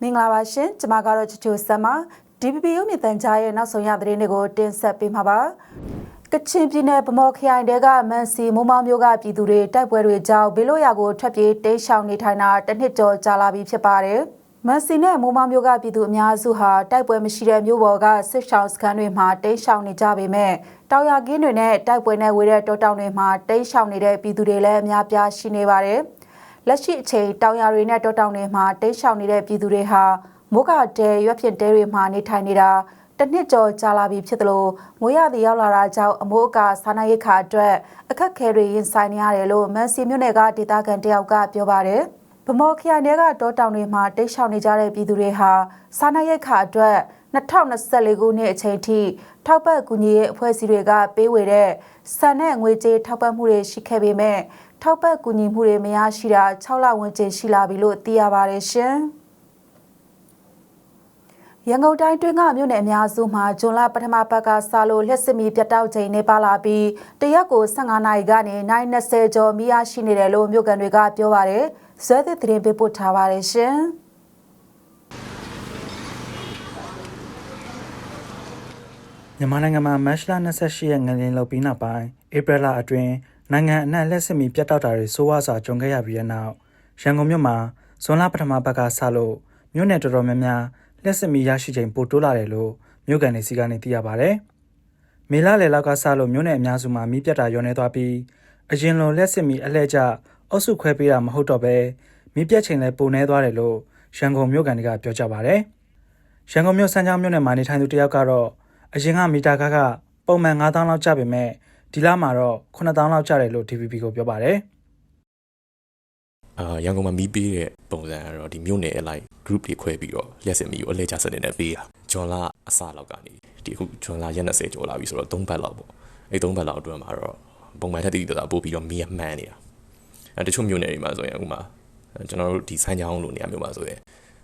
မင်္ဂလာပါရှင်ကျမကတော့ချူချူဆမ်မ DPP ရုပ်မြင်သံကြားရဲ့နောက်ဆုံးရသတင်းတွေကိုတင်ဆက်ပေးမှာပါကချင်ပြည်နယ်ဗမော်ခရိုင်တဲကမန်စီမိုးမောင်မျိုးကပြည်သူတွေတိုက်ပွဲတွေကြောင့်ဘေးလို့ရကိုထွက်ပြေးတိမ်းရှောင်နေထိုင်တာတစ်နှစ်ကျော်ကြာလာပြီဖြစ်ပါတယ်မန်စီနဲ့မိုးမောင်မျိုးကပြည်သူအများစုဟာတိုက်ပွဲမရှိတဲ့မြို့ပေါ်ကစစ်ရှောင်းစခန်းတွေမှာတိမ်းရှောင်နေကြပေမဲ့တောင်ရကင်းတွေနဲ့တိုက်ပွဲနဲ့ဝေတဲ့တောတောင်တွေမှာတိမ်းရှောင်နေတဲ့ပြည်သူတွေလည်းအများပြားရှိနေပါတယ် လက်ရှိအချိန်တောင်ရတွေနဲ့တောတောင်တွေမှာတိမ်းရှောင်နေတဲ့ပြည်သူတွေဟာမိုးကတဲရွက်ဖြစ်တဲတွေမှာနေထိုင်နေတာတစ်နှစ်ကျော်ကြာလာပြီဖြစ်တယ်လို့မိုးရသည်ရောက်လာတာကြောင့်အမိုးအကာစားနပ်ရိက္ခာအတွက်အခက်အခဲတွေရင်ဆိုင်နေရတယ်လို့မန်စီမြို့နယ်ကဒေသခံတယောက်ကပြောပါတယ်။ဗမော်ခရိုင်တဲကတောတောင်တွေမှာတိတ်ရှောင်နေကြတဲ့ပြည်သူတွေဟာစားနပ်ရိက္ခာအတွက်2024ခုနှစ်အချိန်ထိထောက်ပံ့ကူညီရေးအဖွဲ့အစည်းတွေကပေးဝေတဲ့ဆန်နဲ့ငွေကြေးထောက်ပံ့မှုတွေရှိခဲ့ပေမဲ့ ထောက်ပံ့ကူညီမှုတွေမရရှိတာ6လဝန်းကျင်ရှိလာပြီလို့သိရပါတယ်ရှင်။ရန်ကုန်တိုင်းတွင်းကမြို့နယ်အများစုမှာဂျွန်လပထမပတ်ကစလို့လက်စစ်မီပြတ်တောက်ချိန်နေပါလာပြီးတရက်ကို15နာရီကနေနိုင်20ကျော်မိရရှိနေတယ်လို့မြို့ကန်တွေကပြောပါတယ်။ဇွဲသစ်သတင်းပေးပို့ထားပါတယ်ရှင်။မြန်မာနိုင်ငံမှာမတ်လ28ရက်ငလင်လောက်ပြီးနောက်ပိုင်းဧပြီလအတွင်းနိုင်ငံအနှံ့လက်စစ်မီပြတ်တောက်တာတွေစိုးဝါးစွာကြုံခဲ့ရပြီးတဲ့နောက်ရန်ကုန်မြို့မှာဇွန်လပထမပတ်ကစလို့မြို့နယ်တော်တော်များများလက်စစ်မီရရှိချိန်ပိုတိုးလာတယ်လို့မြို့ကန်တွေစီကနေသိရပါဗျ။မေလလယ်လောက်ကစလို့မြို့နယ်အများစုမှာမီးပြတ်တာရောနေသွားပြီးအရင်လိုလက်စစ်မီအလှည့်ကျအုပ်စုခွဲပေးတာမဟုတ်တော့ဘဲမီးပြတ်ချိန်လည်းပိုနေသွားတယ်လို့ရန်ကုန်မြို့ကန်တွေကပြောကြပါဗျ။ရန်ကုန်မြို့စမ်းချောင်းမြို့နယ်မှာနေထိုင်သူတယောက်ကတော့အရင်ကမီတာကားကပုံမှန်9000လောက်ကျပေမဲ့ ဒီလမှာတော့9000လောက်ကျတယ်လို့ DVB ကိုပြောပါတယ်အာရန်ကုန်မှာမီးပေးတဲ့ပုံစံကတော့ဒီမြို့နယ်အလိုက် group တွေခွဲပြီးတော့လျှက်စစ်မီကိုအလဲကျစနစ်နဲ့ပေးတာဂျွန်လာအစလောက်ကနေဒီအခုဂျွန်လာရက်20ကျော်လာပြီဆိုတော့3ဘတ်လောက်ပေါ့အဲ့3ဘတ်လောက်အတွင်းမှာတော့ပုံမှန်ထက်တည်တည်တာပို့ပြီးတော့မီးမှန်းနေတာအဲတချို့မြို့နယ်တွေမှာဆိုရင်အခုမှကျွန်တော်တို့ဒီစမ်းချောင်းလိုနေရာမျိုးမှာဆိုရင်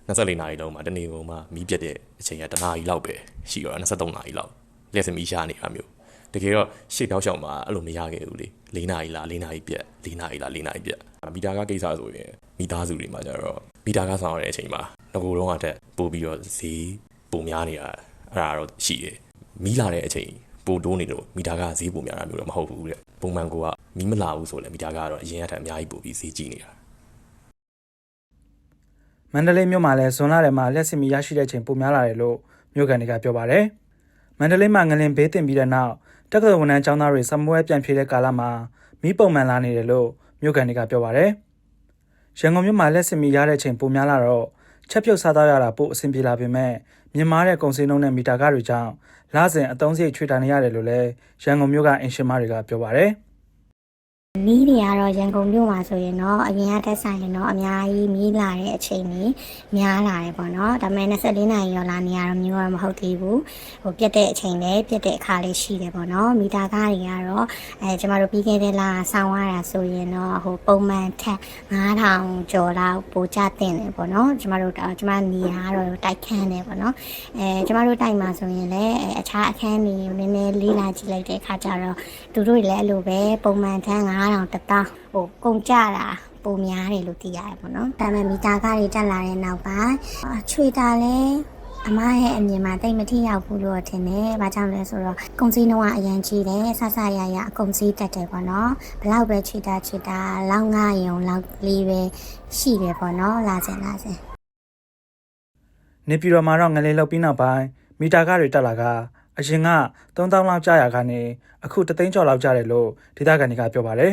24နာရီလုံးမှာတနေ့ကုန်မှာမီးပြတ်တဲ့အချိန်ကတနာရီလောက်ပဲရှိတော့23နာရီလောက်လျှက်စစ်မီရှားနေတာမျိုး တကယ်တော့ရှေ့ပြောက်ရှောက်မှာအဲ့လိုမရခဲ့ဘူးလေ၄နာရီလား၄နာရီပြက်၄နာရီလား၄နာရီပြက်မီတာကကိစ္စဆိုရင်မိသားစုတွေမှာကျတော့မီတာကဆောင်ရတဲ့အချိန်မှာငကိုယ်တော့အတက်ပို့ပြီးတော့ဈေးပုံများနေတာအဲ့ဒါတော့ရှိတယ်မီးလာတဲ့အချိန်ပိုတိုးနေလို့မီတာကဈေးပုံများတာမျိုးတော့မဟုတ်ဘူးတဲ့ပုံမှန်ကိုကမီးမလာဘူးဆိုလည်းမီတာကတော့အရင်ကထက်အများကြီးပို့ပြီးဈေးကြီးနေတာမန္တလေးမြို့မှာလည်းဇွန်လထဲမှာလက်စစ်မီရရှိတဲ့ချိန်ပိုများလာတယ်လို့မြို့ကန်တွေကပြောပါတယ် မန္တလေးမှာငလင်ဘေးတင်ပြီးတဲ့နောက်တက္ကသိုလ်ဝန်ထမ်းကျောင်းသားတွေစမွဲပြန်ဖြေတဲ့ကာလမှာမီးပုံမှန်လာနေတယ်လို့မြို့ကန်တွေကပြောပါတယ်ရန်ကုန်မြို့မှာလက်စစ်မီရတဲ့ချိန်ပိုများလာတော့ချက်ပြုတ်စားတော့ရတာပိုအဆင်ပြေလာပေမဲ့မြင်မာတဲ့ကုန်စည်နှုန်းနဲ့မီတာကတွေကြောင့်လစဉ်အသုံးစရိတ်ချွေတာနေရတယ်လို့လည်းရန်ကုန်မြို့ကအင်ရှင်မတွေကပြောပါတယ်။ မီးတွေကတော့ရန်ကုန်မြို့မှာဆိုရင်တော့အရင်ကတက်ဆိုင်ရင်တော့အများကြီးမီးလာတဲ့အချိန်ကြီးများလာတယ်ပေါ့နော်ဒါပေမဲ့24နာရီရောလာနေရတော့မျိုးတော့မဟုတ်သေးဘူးဟိုပြတ်တဲ့အချိန်လေးပြတ်တဲ့အခါလေးရှိတယ်ပေါ့နော်မီတာကားတွေကတော့အဲကျမတို့ပြီးခဲ့တဲ့လဆောင်းရတာဆိုရင်တော့ဟိုပုံမှန်ထက်9000ကျော်လောက်ပိုကျတင်တယ်ပေါ့နော်ကျမတို့ကျမနေရာကတော့တိုက်ခန်းတယ်ပေါ့နော်အဲကျမတို့တိုက်မှာဆိုရင်လည်းအခြားအခန်းတွေနည်းနည်းလေးလာကြည့်လိုက်တဲ့အခါကျတော့သူတို့တွေလည်းအဲ့လိုပဲပုံမှန်ထက်9000 9000တသောင်းဟိုကုန်ကြတာပုံများတယ်လို့သိရတယ်ပေါ့နော်ဒါပေမဲ့မီတာကားတွေတက်လာတဲ့နောက်ပိုင်းချွေတာလဲအမရဲ့အမြင်မှာတိတ်မထိရောက်ဘူးလို့ထင်တယ်။ဘာကြောင့်လဲဆိုတော့ကုန်စည်နှုန်းကအရင်ကြီးတယ်ဆဆရရအကုန်စည်တက်တယ်ပေါ့နော်။ဘလောက်ပဲချွေတာချွေတာလောက်ငါယုံလောက်လေးပဲရှိတယ်ပေါ့နော်။လာစင်လာစင်နေပြည်တော်မှာတော့ငလေးလောက်ပြီးနောက်ပိုင်းမီတာကားတွေတက်လာက အရင်က3000လောက်ကျရာကနေအခု3သိန်းကျော်လောက်ကျတယ်လို့ဒေသခံတွေကပြောပါတယ်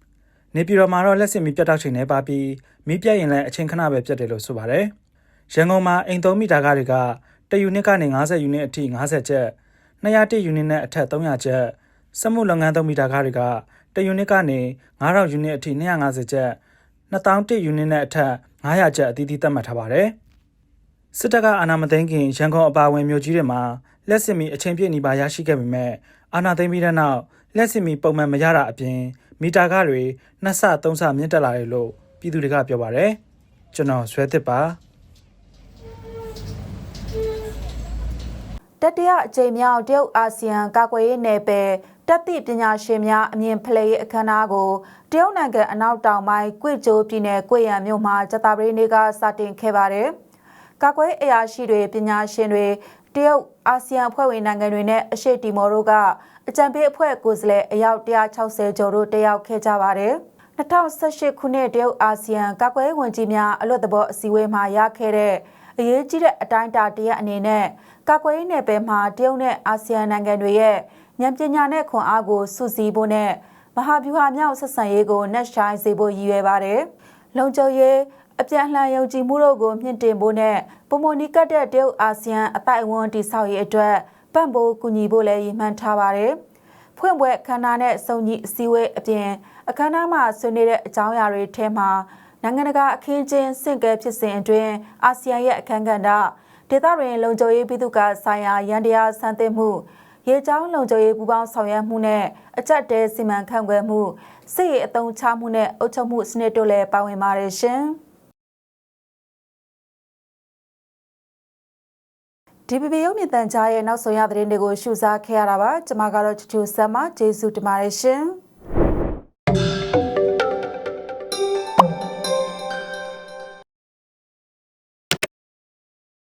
။နေပြည်တော်မှာတော့လက်စစ်မီပြတ်တောက်ချိန်နေပါပြီးမီးပြတ်ရင်လည်းအချိန်ခဏပဲပြတ်တယ်လို့ဆိုပါတယ်။ရန်ကုန်မှာအိမ်သုံးမီတာကားတွေကတယူနစ်ကနေ90ယူနစ်အထိ90ကျပ်200ယူနစ်နဲ့အထက်300ကျပ်စက်မှုလုပ်ငန်းသုံးမီတာကားတွေကတယူနစ်ကနေ9000ယူနစ်အထိ250ကျပ်2000ယူနစ်နဲ့အထက်900ကျပ်အသီးသီးသတ်မှတ်ထားပါတယ်။ စစ်တပ်ကအာဏာမသိမ်းခင်ရန်ကုန်အပါအဝင်မြို့ကြီးတွေမှာလက်စစ်မီအချိန်ပြည့်နေပါရရှိခဲ့ပေမဲ့အာဏာသိမ်းပြီးတဲ့နောက်လက်စစ်မီပုံမှန်မရတာအပြင်မီတာကားတွေနှစ်ဆသုံးဆမြင့်တက်လာတယ်လို့ပြည်သူတွေကပြောပါတယ်ကျွန်တော်ဆွဲသစ်ပါတတိယအကြိမ်မြောက်တရုတ်အာဆီယံကာကွယ်ရေးနယ်ပယ်တတက်သည့်ပညာရှင်များအမြင်ဖလှယ်ရေးအခမ်းအနားကိုတရုတ်နိုင်ငံအနောက်တောင်ပိုင်းကွေကျိုးပြည်နယ်ကွေရန်မြို့မှာဂျတာပရီနေ့ကစတင်ခဲ့ပါတယ်။ ကာကွယ်အရာရှိတွေပညာရှင်တွေတရုတ်အာဆီယံအဖွဲ့ဝင်နိုင်ငံတွေနဲ့အရှေ့တီမော်တို့ကအကြံပေးအဖွဲ့ကိုယ်စားလှယ်အယောက်160ကျော်တို့တက်ရောက်ခဲ့ကြပါတယ်။2018ခုနှစ်တရုတ်အာဆီယံကာကွယ်ရေးဝန်ကြီးများအလွတ်တဘောအစည်းအဝေးမှာရခဲ့တဲ့အရေးကြီးတဲ့အတိုင်းအတာတရက်အနေနဲ့ကာကွယ်ရေးနယ်ပယ်မှာတရုတ်နဲ့အာဆီယံနိုင်ငံတွေရဲ့ဉာဏ်ပညာနဲ့ခွန်အားကိုစုစည်းဖို့နဲ့မဟာဗျူဟာမြောက်ဆက်ဆံရေးကိုနှက်ရှိုင်းစေဖို့ရည်ရွယ်ပါတယ်။လုံခြုံရေး အပြန်အလှန်ယုံကြည်မှုတို့ကိုမြင့်တင်ဖို့နဲ့ပုံမနီကတ်တဲ့တရုတ်အာဆီယံအတိုက်အဝန်တိဆောက်ရေးအတွက်ပံ့ပိုးကူညီဖို့လည်းရည်မှန်းထားပါတယ်။ဖွင့်ပွဲအခမ်းအနားနဲ့စုံညီအစည်းအဝေးအပြင်အခမ်းအနားမှာဆွေးနွေးတဲ့အကြောင်းအရာတွေထဲမှာနိုင်ငံတကာအခင်းချင်းစင့်ကဲဖြစ်စဉ်အတွင်းအာဆီယံရဲ့အခမ်းကဏ္ဍဒေသတွင်လုံခြုံရေးပြည်သူ့ကဆိုင်ရာရန်တရားစံသစ်မှုရေချောင်းလုံခြုံရေးပူးပေါင်းဆောင်ရွက်မှုနဲ့အကြက်တဲစီမံခန့်ခွဲမှုစစ်ရေးအသုံးချမှုနဲ့အုပ်ချုပ်မှုစနစ်တို့လည်းပါဝင်ပါတယ်ရှင်။ DPP ရုပ်မြင်သံကြားရဲ့နောက်ဆုံးရသတင်းတွေကိုရှုစားခဲ့ရတာပါကျွန်မကတော့ချူချူဆမ်မကျေးဇူးတင်ပါတယ်ရှင်။